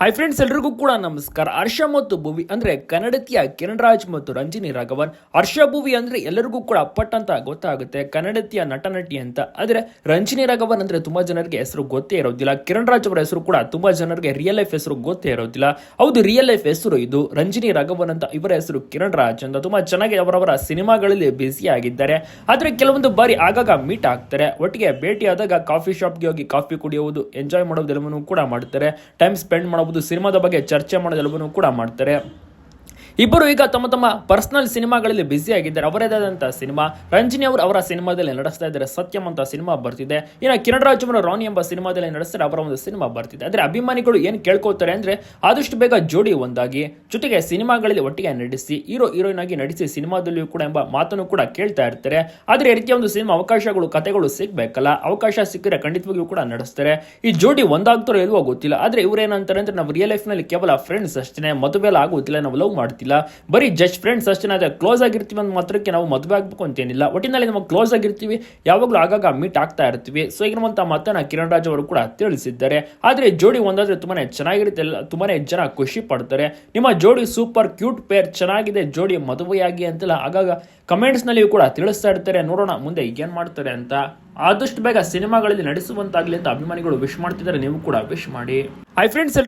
Hi friends ಎಲ್ರಿಗೂ ಕೂಡ ನಮಸ್ಕಾರ. ಹರ್ಷ ಮತ್ತು ಭುವಿ ಅಂದ್ರೆ ಕನ್ನಡತಿಯ ಕಿರಣ್ ರಾಜ್ ಮತ್ತು ರಂಜಿನಿ ರಾಘವನ್. ಹರ್ಷ, ಭುವಿ ಅಂದ್ರೆ ಎಲ್ಲರಿಗೂ ಕೂಡ ಪಟ್ ಅಂತ ಗೊತ್ತಾಗುತ್ತೆ. ಕನ್ನಡತಿಯ ನಟ, ನಟಿ ಅಂತ. ಆದ್ರೆ ರಂಜಿನಿ ರಾಘವನ್ ಅಂದ್ರೆ ತುಂಬಾ ಜನರಿಗೆ ಹೆಸರು ಗೊತ್ತೇ ಇರೋದಿಲ್ಲ. ಕಿರಣ್ ರಾಜ್ ಅವರ ಹೆಸರು ಕೂಡ ತುಂಬಾ ಜನರಿಗೆ ರಿಯಲ್ ಲೈಫ್ ಹೆಸರು ಗೊತ್ತೇ ಇರೋದಿಲ್ಲ. ಹೌದು ರಿಯಲ್ ಲೈಫ್ ಹೆಸರು ಇದು. ರಂಜಿನಿ ರಾಘವನ್ ಅಂತ ಇವರ ಹೆಸರು ಕಿರಣ್ ರಾಜ್ ಅಂತ. ತುಂಬಾ ಚೆನ್ನಾಗಿ ಅವರವರ ಸಿನಿಮಾಗಳಲ್ಲಿ ಬ್ಯುಸಿ ಆಗಿದ್ದಾರೆ. ಆದ್ರೆ ಕೆಲವೊಂದು ಬಾರಿ ಆಗಾಗ ಮೀಟ್ ಆಗ್ತಾರೆ. ಒಟ್ಟಿಗೆ ಭೇಟಿಯಾದಾಗ ಕಾಫಿ ಶಾಪ್ಗೆ ಹೋಗಿ ಕಾಫಿ ಕುಡಿಯುವುದು ಎಂಜಾಯ್ ಮಾಡೋದೆಲ್ಲವನ್ನೂ ಕೂಡ ಮಾಡ್ತಾರೆ. ಟೈಮ್ ಸ್ಪೆಂಡ್ ಮಾಡಬಹುದು ಸಿನಿಮಾದ ಬಗ್ಗೆ ಚರ್ಚೆ ಮಾಡೋದೆಲ್ಲವನ್ನೂ ಕೂಡ ಮಾಡ್ತಾರೆ. ಇಬ್ಬರು ಈಗ ತಮ್ಮ ತಮ್ಮ ಪರ್ಸನಲ್ ಸಿನಿಮಾಗಳಲ್ಲಿ ಬ್ಯುಸಿ ಆಗಿದ್ದಾರೆ. ಅವರೇದಾದಂತಹ ಸಿನಿಮಾ, ರಂಜಿನಿ ಅವರು ಅವರ ಸಿನಿಮಾದಲ್ಲಿ ನಡೆಸ್ತಾ ಇದ್ದಾರೆ. ಸತ್ಯಂ ಅಂತ ಸಿನಿಮಾ ಬರ್ತಿದೆ. ಇನ್ನು ಕಿರಣ್ ರಾಜ್ ಅವರು ರಾಣಿ ಎಂಬ ಸಿನಿಮಾದಲ್ಲಿ ನಡೆಸ್ತಾರೆ. ಅವರ ಒಂದು ಸಿನಿಮಾ ಬರ್ತಿದೆ. ಆದರೆ ಅಭಿಮಾನಿಗಳು ಏನ್ ಕೇಳ್ಕೊತಾರೆ ಅಂದ್ರೆ ಆದಷ್ಟು ಬೇಗ ಜೋಡಿ ಒಂದಾಗಿ ಜೊತೆಗೆ ಸಿನಿಮಾಗಳಲ್ಲಿ ಒಟ್ಟಿಗೆ ನಡೆಸಿ ಹೀರೋ, ಹೀರೋಯಿನ್ ಆಗಿ ನಡೆಸಿ ಸಿನಿಮಾದಲ್ಲಿಯೂ ಕೂಡ ಎಂಬ ಮಾತನ್ನು ಕೂಡ ಕೇಳ್ತಾ ಇರ್ತಾರೆ. ಆದ್ರೆ ರೀತಿಯ ಒಂದು ಸಿನಿಮಾ ಅವಕಾಶಗಳು ಕಥೆಗಳು ಸಿಗ್ಬೇಕಲ್ಲ? ಅವಕಾಶ ಸಿಕ್ಕರೆ ಖಂಡಿತವಾಗಿಯೂ ಕೂಡ ನಡೆಸ್ತಾರೆ. ಈ ಜೋಡಿ ಒಂದಾಗ್ತಾರೋ ಇಲ್ವೋ ಗೊತ್ತಿಲ್ಲ. ಆದ್ರೆ ಇವ್ರು ಏನಂತಾರೆ ಅಂದ್ರೆ ನಾವು ರಿಯಲ್ ಲೈಫ್ನಲ್ಲಿ ಕೇವಲ ಫ್ರೆಂಡ್ಸ್ ಅಷ್ಟೇ ಮದುವೆ ಆಗೋದಿಲ್ಲ. ನಾವು ಲವ್ ಮಾಡ್ತಿಲ್ಲ. ಬರೀ ಜಸ್ಟ್ ಫ್ರೆಂಡ್ಸ್ ಅಷ್ಟೇ ಅದೇ ಕ್ಲೋಸ್ ಆಗಿರ್ತೀವಿ ಅಂತ ಮಾತ್ರಕ್ಕೆ ನಾವು ಮದುವೆ ಆಗ್ಬೇಕು ಅಂತೇನಿಲ್ಲ. ಒಟ್ಟಿನಲ್ಲಿ ನಾವು ಕ್ಲೋಸ್ ಆಗಿರ್ತೀವಿ, ಯಾವಾಗಲೂ ಆಗಾಗ ಮೀಟ್ ಆಗ್ತಾ ಇರ್ತೀವಿ. ಸೊ ಈಗಿರುವಂತ ಮಾತನ್ನ ಕಿರಣ್ ರಾಜ್ ಅವರು ಕೂಡ ತಿಳಿಸಿದ್ದಾರೆ. ಆದ್ರೆ ಜೋಡಿ ಒಂದಾದ್ರೆ ತುಂಬಾ ಚೆನ್ನಾಗಿರುತ್ತೆ ತುಂಬಾ ಜನ ಖುಷಿ ಪಡ್ತಾರೆ. ನಿಮ್ಮ ಜೋಡಿ ಸೂಪರ್ ಕ್ಯೂಟ್ ಪೇರ್ ಚೆನ್ನಾಗಿದೆ, ಜೋಡಿ ಮದುವೆಯಾಗಿ ಅಂತೆಲ್ಲ ಆಗಾಗ ಕಮೆಂಟ್ಸ್ನಲ್ಲಿ ಕೂಡ ತಿಳಿಸ್ತಾ ಇರ್ತಾರೆ. ನೋಡೋಣ ಮುಂದೆ ಏನ್ ಮಾಡ್ತಾರೆ ಅಂತ. ಆದಷ್ಟು ಬೇಗ ಸಿನಿಮಾಗಳಲ್ಲಿ ನಡೆಸುವಂತಾಗ್ಲಿ ಅಂತ ಅಭಿಮಾನಿಗಳು ವಿಶ್ ಮಾಡ್ತಿದ್ದಾರೆ. ನೀವು ಕೂಡ ವಿಶ್ ಮಾಡಿ. Hi friends